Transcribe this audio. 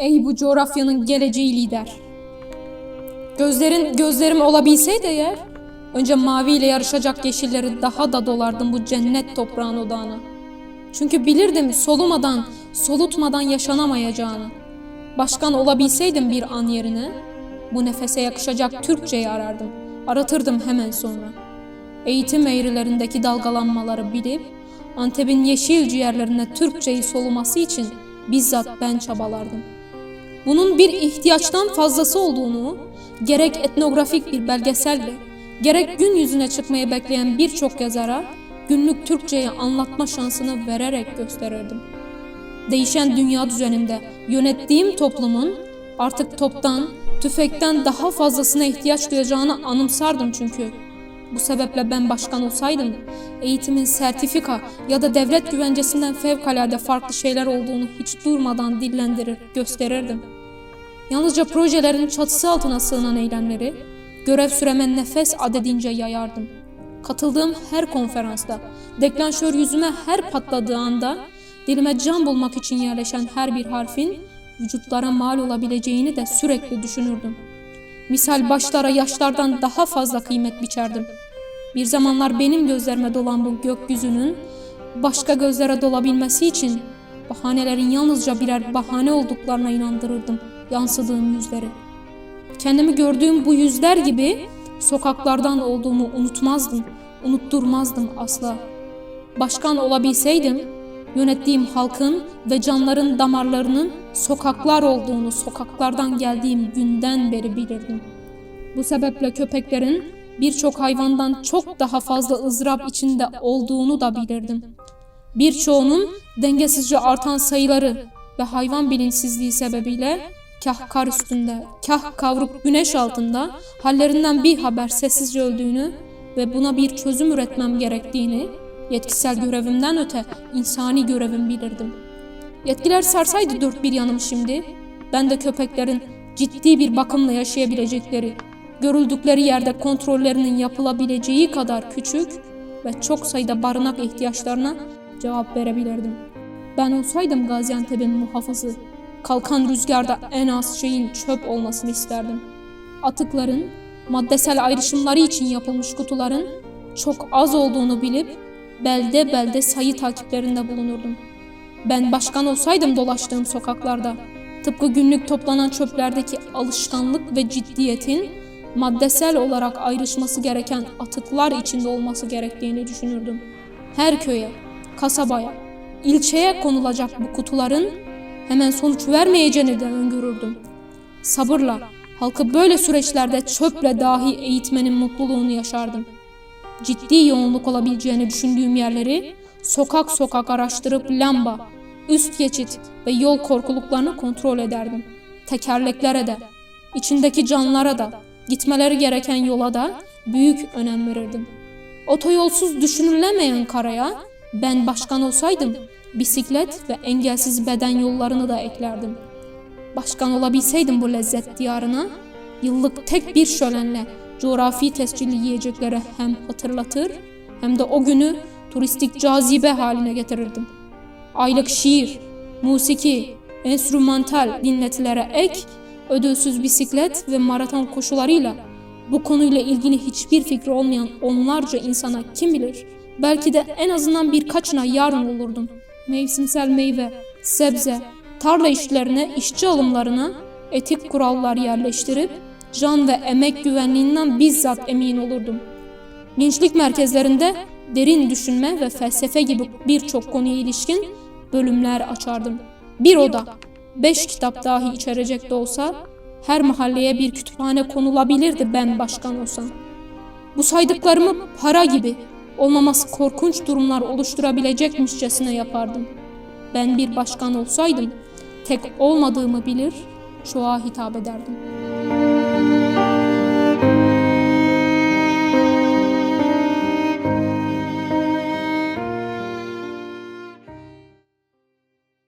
Ey bu coğrafyanın geleceği lider. Gözlerin gözlerim olabilseydi eğer, önce mavi ile yarışacak yeşilleri daha da dolardım bu cennet toprağın odağına. Çünkü bilirdim solumadan, solutmadan yaşanamayacağını. Başkan olabilseydim bir an yerine, bu nefese yakışacak Türkçeyi arardım. Aratırdım hemen sonra. Eğitim eğrilerindeki dalgalanmaları bilip, Antep'in yeşil ciğerlerine Türkçeyi soluması için bizzat ben çabalardım. Bunun bir ihtiyaçtan fazlası olduğunu, gerek etnografik bir belgeselle, gerek gün yüzüne çıkmayı bekleyen birçok yazara günlük Türkçeyi anlatma şansını vererek gösterirdim. Değişen dünya düzeninde yönettiğim toplumun artık toptan, tüfekten daha fazlasına ihtiyaç duyacağını anımsardım çünkü. Bu sebeple ben başkan olsaydım, eğitimin sertifika ya da devlet güvencesinden fevkalade farklı şeyler olduğunu hiç durmadan dillendirir, gösterirdim. Yalnızca projelerin çatısı altına sığınan eylemleri, görev süreme nefes adedince yayardım. Katıldığım her konferansta, deklanşör yüzüme her patladığı anda, dilime can bulmak için yerleşen her bir harfin, vücutlara mal olabileceğini de sürekli düşünürdüm. Misal başlara yaşlardan daha fazla kıymet biçerdim. Bir zamanlar benim gözlerime dolan bu gökyüzünün başka gözlere dolabilmesi için bahanelerin yalnızca birer bahane olduklarına inandırırdım yansıdığım yüzleri. Kendimi gördüğüm bu yüzler gibi sokaklardan olduğumu unutmazdım, unutturmazdım asla. Başkan olabilseydim, yönettiğim halkın ve canların damarlarının sokaklar olduğunu sokaklardan geldiğim günden beri bilirdim. Bu sebeple köpeklerin birçok hayvandan çok daha fazla ızdırap içinde olduğunu da bilirdim. Birçoğunun dengesizce artan sayıları ve hayvan bilinçsizliği sebebiyle kah kar üstünde, kah kavruk güneş altında hallerinden bir haber sessizce öldüğünü ve buna bir çözüm üretmem gerektiğini yetkisel görevimden öte insani görevim bilirdim. Yetkiler sarsaydı dört bir yanım şimdi, ben de köpeklerin ciddi bir bakımla yaşayabilecekleri, görüldükleri yerde kontrollerinin yapılabileceği kadar küçük ve çok sayıda barınak ihtiyaçlarına cevap verebilirdim. Ben olsaydım Gaziantep'in muhafızı, kalkan rüzgarda en az şeyin çöp olmasını isterdim. Atıkların, maddesel ayrışımları için yapılmış kutuların çok az olduğunu bilip belde belde sayı takiplerinde bulunurdum. Ben başkan olsaydım dolaştığım sokaklarda, tıpkı günlük toplanan çöplerdeki alışkanlık ve ciddiyetin maddesel olarak ayrışması gereken atıklar içinde olması gerektiğini düşünürdüm. Her köye, kasabaya, ilçeye konulacak bu kutuların hemen sonuç vermeyeceğini de öngörürdüm. Sabırla, halkı böyle süreçlerde çöple dahi eğitmenin mutluluğunu yaşardım. Ciddi yoğunluk olabileceğini düşündüğüm yerleri sokak sokak araştırıp lamba, üst geçit ve yol korkuluklarını kontrol ederdim. Tekerleklere de, içindeki canlara da, gitmeleri gereken yola da büyük önem verirdim. Otoyolsuz düşünülemeyen karaya ben başkan olsaydım bisiklet ve engelsiz beden yollarını da eklerdim. Başkan olabilseydim bu lezzet diyarına, yıllık tek bir şölenle coğrafi tescilli yiyecekleri hem hatırlatır hem de o günü turistik cazibe haline getirirdim. Aylık şiir, musiki, enstrümantal dinletilere ek, ödülsüz bisiklet ve maraton koşularıyla bu konuyla ilgili hiçbir fikri olmayan onlarca insana kim bilir, belki de en azından birkaçına yarın olurdum. Mevsimsel meyve, sebze, tarla işlerine, işçi alımlarına etik kurallar yerleştirip can ve emek güvenliğinden bizzat emin olurdum. Gençlik merkezlerinde derin düşünme ve felsefe gibi birçok konuya ilişkin bölümler açardım. Bir oda, beş kitap dahi içerecek de olsa her mahalleye bir kütüphane konulabilirdi ben başkan olsam. Bu saydıklarımı para gibi, olmaması korkunç durumlar oluşturabilecekmişçesine yapardım. Ben bir başkan olsaydım, tek olmadığımı bilir, çoğa hitap ederdim.